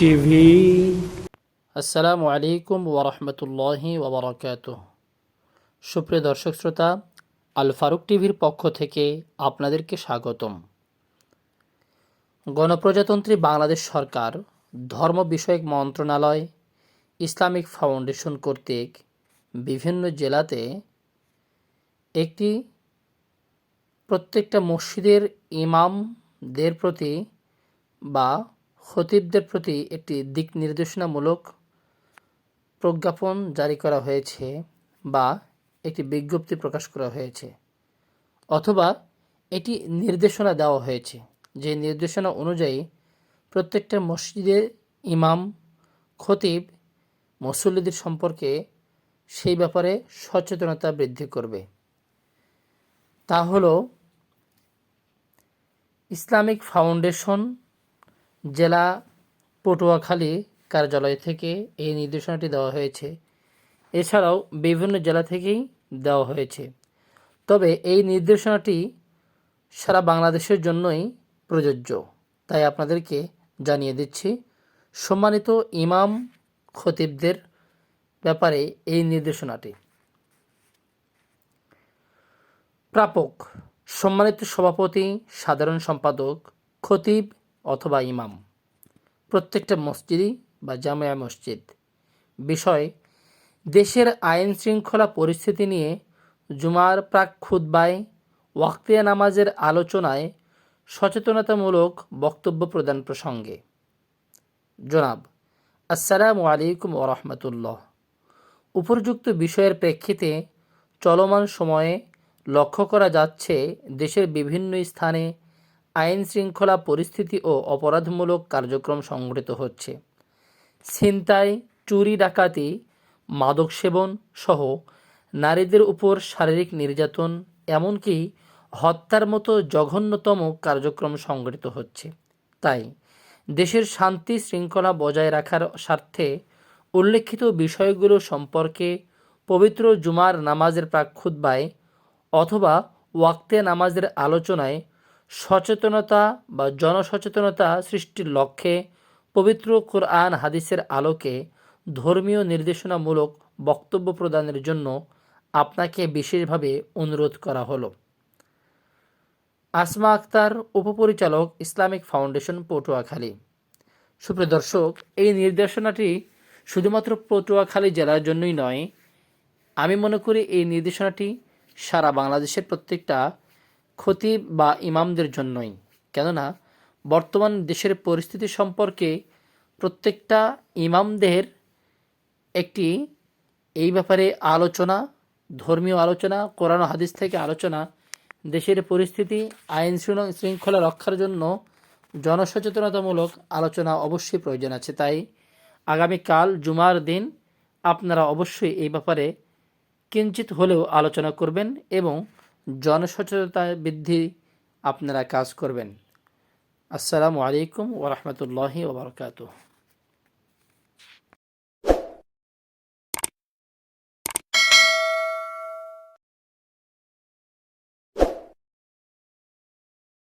TV. আসসালামু আলাইকুম ওরহমতুল্লাহি ওবরাকাত সুপ্রিয় দর্শক শ্রোতা আল ফারুক টিভির পক্ষ থেকে আপনাদেরকে স্বাগতম। গণপ্রজাতন্ত্রী বাংলাদেশ সরকার, ধর্ম বিষয়ক মন্ত্রণালয়, ইসলামিক ফাউন্ডেশন কর্তৃক বিভিন্ন জেলাতে একটি প্রত্যেকটা মসজিদের ইমামদের প্রতি বা খতিবদের প্রতি একটি দিক নির্দেশনামূলক প্রজ্ঞাপন জারি করা হয়েছে বা একটি বিজ্ঞপ্তি প্রকাশ করা হয়েছে, অথবা এটি নির্দেশনা দেওয়া হয়েছে। যে নির্দেশনা অনুযায়ী প্রত্যেকটা মসজিদের ইমাম, খতিব, মুসল্লিদের সম্পর্কে সেই ব্যাপারে সচেতনতা বৃদ্ধি করবে। তা হলো, ইসলামিক ফাউন্ডেশন জেলা পটুয়াখালী কার্যালয় থেকে এই নির্দেশনাটি দেওয়া হয়েছে। এছাড়াও বিভিন্ন জেলা থেকেই দেওয়া হয়েছে। তবে এই নির্দেশনাটি সারা বাংলাদেশের জন্যই প্রযোজ্য। তাই আপনাদেরকে জানিয়ে দিচ্ছি, সম্মানিত ইমাম খতিবদের ব্যাপারে এই নির্দেশনাটি। প্রাপক, সম্মানিত সভাপতি, সাধারণ সম্পাদক খতিব অথবা ইমাম। প্রত্যেকটা মসজিদই বা জামিয়া মসজিদ। বিষয়, দেশের আইন শৃঙ্খলা পরিস্থিতি নিয়ে জুমার প্রাক খুদ্বায় ওয়াক্তিয়া নামাজের আলোচনায় সচেতনতামূলক বক্তব্য প্রদান প্রসঙ্গে। জনাব, আসসালামু আলাইকুম ওরহমতুল্লাহ উপর্যুক্ত বিষয়ের প্রেক্ষিতে চলমান সময়ে লক্ষ্য করা যাচ্ছে দেশের বিভিন্ন স্থানে আইন শৃঙ্খলা পরিস্থিতি ও অপরাধমূলক কার্যক্রম সংঘটিত হচ্ছে। ছিনতাই, চুরি, ডাকাতি মাদক সেবন সহ নারীদের উপর শারীরিক নির্যাতন, এমনকি হত্যার মতো জঘন্যতম কার্যক্রম সংঘটিত হচ্ছে। তাই দেশের শান্তি শৃঙ্খলা বজায় রাখার স্বার্থে উল্লেখিত বিষয়গুলো সম্পর্কে পবিত্র জুমার নামাজের প্রাক্ষুদ্বায় অথবা ওয়াক্তে নামাজের আলোচনায় সচেতনতা বা জনসচেতনতা সৃষ্টির লক্ষ্যে পবিত্র কোরআন হাদিসের আলোকে ধর্মীয় নির্দেশনামূলক বক্তব্য প্রদানের জন্য আপনাকে বিশেষভাবে অনুরোধ করা হলো। আসমা আক্তার উপপরিচালক ইসলামিক ফাউন্ডেশন পটুয়াখালী। সুপ্রিয় দর্শক, এই নির্দেশনাটি শুধুমাত্র পটুয়াখালী জেলার জন্যই নয়, আমি মনে করি এই নির্দেশনাটি সারা বাংলাদেশের প্রত্যেকটা খতিব বা ইমামদের জন্যই। কেননা, বর্তমান দেশের পরিস্থিতি সম্পর্কে প্রত্যেকটা ইমামদের একটি এই ব্যাপারে আলোচনা, ধর্মীয় আলোচনা, কোরআন হাদিস থেকে আলোচনা, দেশের পরিস্থিতি, আইন শৃঙ্খলা রক্ষার জন্য জনসচেতনতামূলক আলোচনা অবশ্যই প্রয়োজন আছে। তাই আগামীকাল জুমার দিন আপনারা অবশ্যই এই ব্যাপারে কিঞ্চিত হলেও আলোচনা করবেন এবং জনসচেতনতা বৃদ্ধি আপনারা কাজ করবেন। আসসালামু আলাইকুম ওরহমতুল্লাহি ওবরকাতুহ